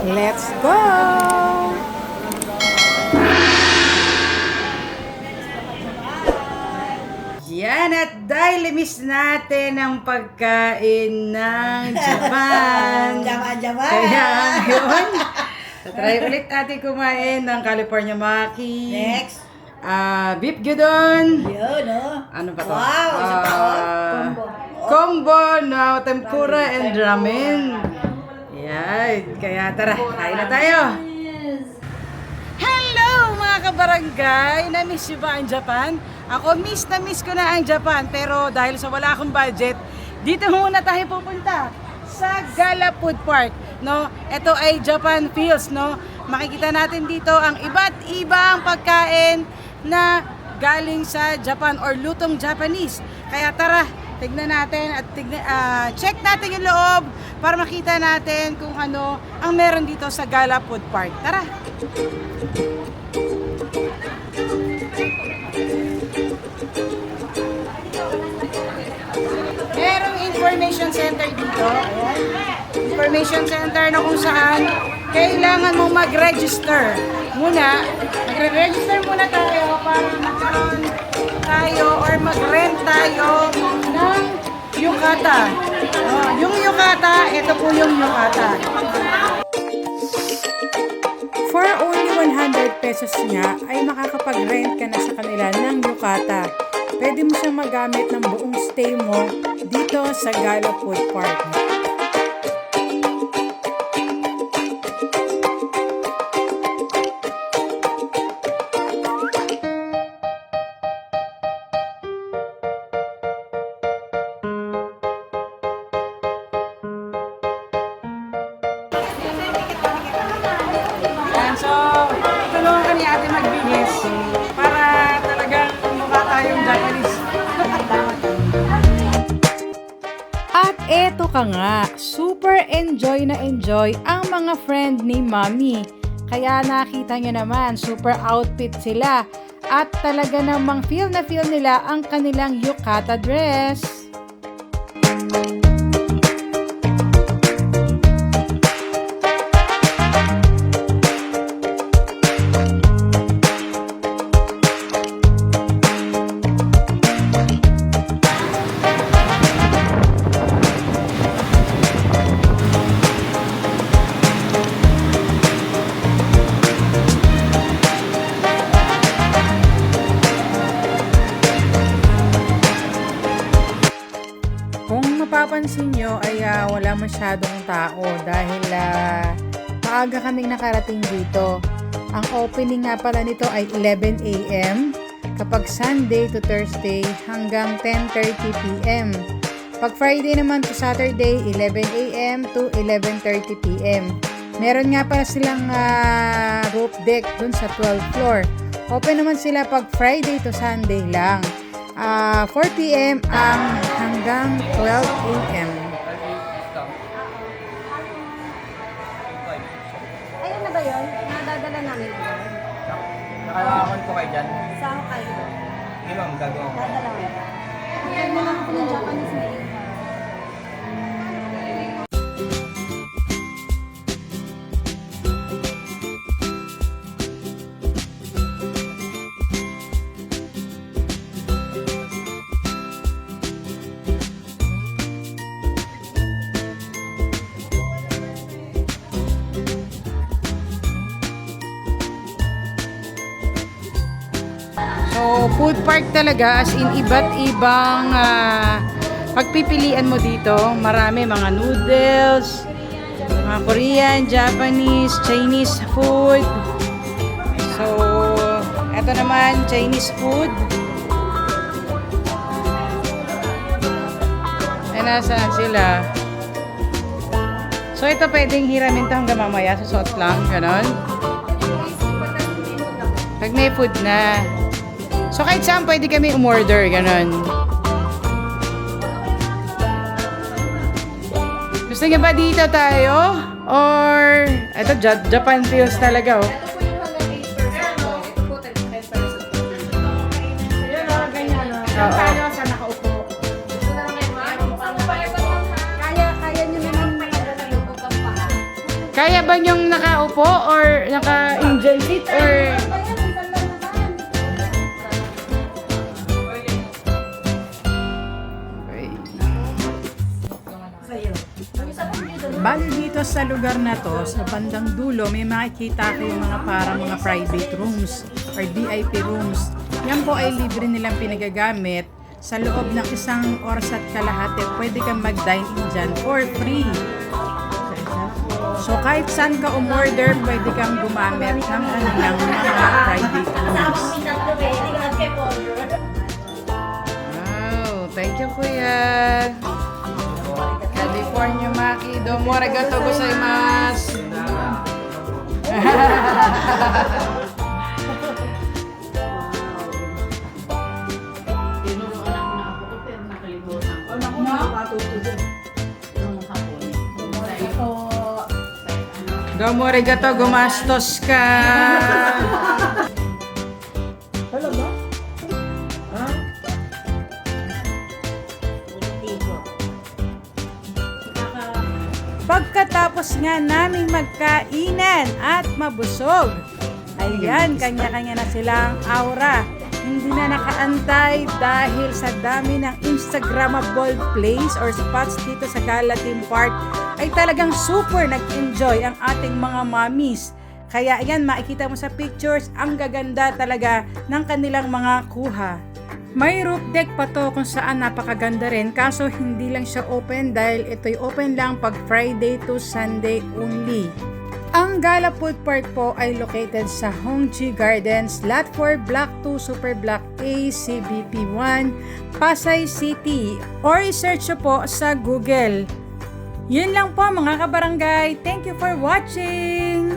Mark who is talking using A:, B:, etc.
A: Let's go! Yan at dahil miss natin ang pagkain ng Japan.
B: Japan, Japan.
A: Kaya yun. Try ulit natin kumain ng California Maki.
B: Next.
A: Ah, beef gyudon.
B: Yun, oh.
A: Ano pa to?
B: Wow, isa pa.
A: Ah,
B: Combo.
A: Combo na tempura and ramen. Yan. Kaya tara, kain na tayo. Hello mga kabarangay! Na-miss nyo ba ang Japan? Ako miss na miss ko na ang Japan pero dahil sa wala akong budget, dito muna tayo pupunta sa Gala Food Park. No, ito ay Japan Feels, no. Makikita natin dito ang iba't ibang pagkain na galing sa Japan or lutong Japanese. Kaya tara, tignan natin at tignan, ah, check natin yung loob para makita natin kung ano ang meron dito sa Gala Food Park. Tara! Merong information center dito. Ayan. Information center na kung saan kailangan mo mag-register muna. Magre-register muna tayo para magkaroon tayo or mag-rent tayo ng yukata. Oh, yung yukata, ito po yung yukata. For only 100 pesos nga ay makakapag-rent ka na sa kanila ng yukata. Pwede mo siyang magamit ng buong stay mo dito sa Gala Park. Ka nga, super enjoy na enjoy ang mga friend ni Mami. Kaya nakita nyo naman, super outfit sila. At talaga namang feel na feel nila ang kanilang yukata dress. Mapapansin nyo ay ah, wala masyadong tao dahil ah, maaga kaming nakarating dito. Ang opening nga pala nito ay 11 a.m. kapag Sunday to Thursday hanggang 10.30 p.m. Pag Friday naman to Saturday, 11 a.m. to 11.30 p.m. Meron nga pala silang ah, roof deck dun sa 12th floor. Open naman sila pag Friday to Sunday lang. Ah, 4 p.m. ang hanggang 12 a.m.
C: Ayun na ba yun? Nadadala namin ito.
D: Nakalakan po kayo dyan.
C: Saan kayo?
D: Hindi ma'am, gagawa ko.
C: Dadala ko. Okay, mo lang ako ng Japanese
A: food park talaga as in iba't ibang ah, pagpipilian mo dito. Marami mga noodles, mga Korean, Japanese, Chinese food. So, eto naman Chinese food. Ay, nasaan sila? So, ito pwedeng hiramin to hanggang mamaya. Susot lang, ganon. Pag may food na. So kahit saan pwede kami umorder, ganun. Gusto niyo ba dito tayo? Or, ito, Ja- Japan feels talaga, oh. Oo.
C: sa nakaupo. Kaya,
A: ba niyong nakaupo or naka-angel seat or... Bali dito sa lugar na to, sa bandang dulo, may makikita kayong mga parang mga private rooms or VIP rooms. Yan po ay libre nilang pinagagamit. Sa loob ng isang oras at kalahati, pwede kang mag-dine in dyan for free. So kahit saan ka umorder, pwede kang gumamit ng kanilang mga Maki, domo arigato gozaimasu. Domo arigato gumastos ka. Pagkatapos nga naming magkainan at mabusog, ayan, kanya-kanya na silang aura. Hindi na nakaantay dahil sa dami ng Instagrammable place or spots dito sa Gala Theme Park ay talagang super nag-enjoy ang ating mga mommies. Kaya ayan, makikita mo sa pictures, ang gaganda talaga ng kanilang mga kuha. May roof deck pa to kung saan napakaganda rin kaso hindi lang siya open dahil ito'y open lang pag Friday to Sunday only. Ang Gala Food Park po ay located sa Hongji Gardens, Lot 4, Block 2, Super Block A, CBP 1, Pasay City or i-search nyo po sa Google. Yun lang po mga kabarangay. Thank you for watching!